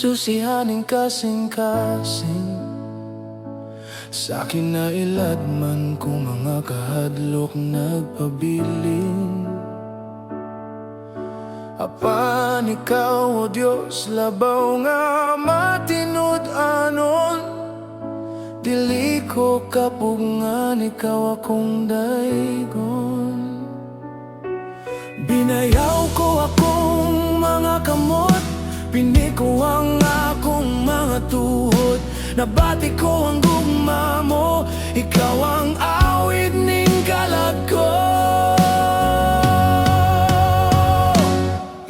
sihaning kasing-kasing. Sa akin na iladman kung mga kahadlok nagpabiling Apan ikaw, O Diyos, labaw nga matinod anon. Dili ko kapugngan, ikaw akong daigon. Binayaw ko akong Nabati ko ang gugma mo. Ikaw ang awit ning kalag ko.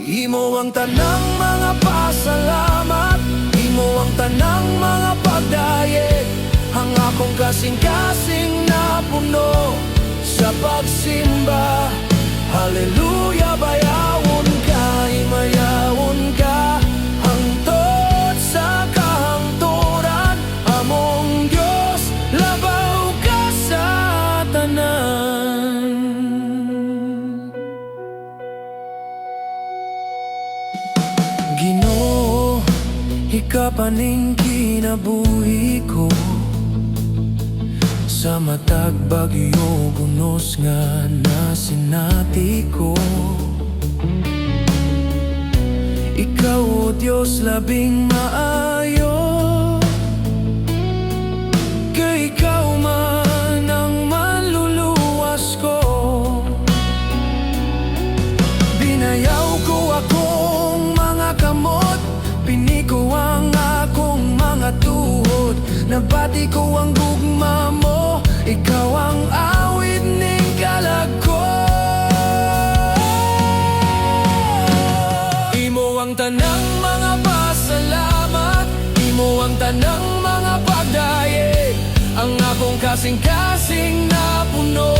Imo ang tanang mga pasalamat. Imo ang tanang mga pagdayeg. Ang akong kasing-kasing na puno Sa pagsimba ikapaning kinabuhi ko Sa matag bagyo gunos nga nasinati ko. Ikaw, O Diyos, labing maayo tuhod Nabati ko ang gugma mo. Ikaw ang awit ning kalag ko Imo ang tanang mga pasalamat. Imo ang tanang mga pagdayeg Ang akong kasing-kasing na puno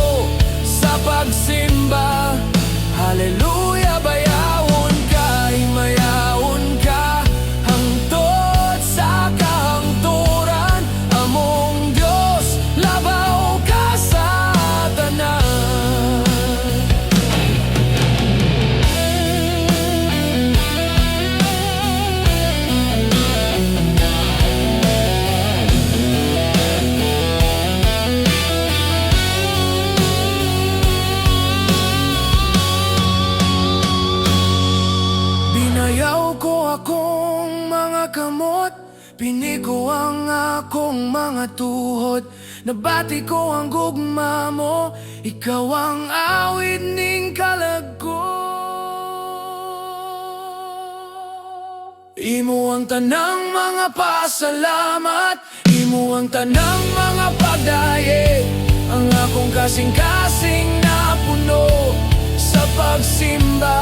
kamot Piniko ang akong mga tuhod. Nabati ko ang gugma mo Ikaw ang awit ning kalag ko Imo ang tanang mga pasalamat Imo ang tanang mga pagdayeg Ang akong kasing-kasing na puno Sa pagsimba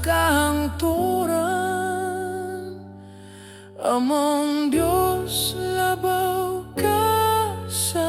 kahangturan Among Diyos labaw ka sa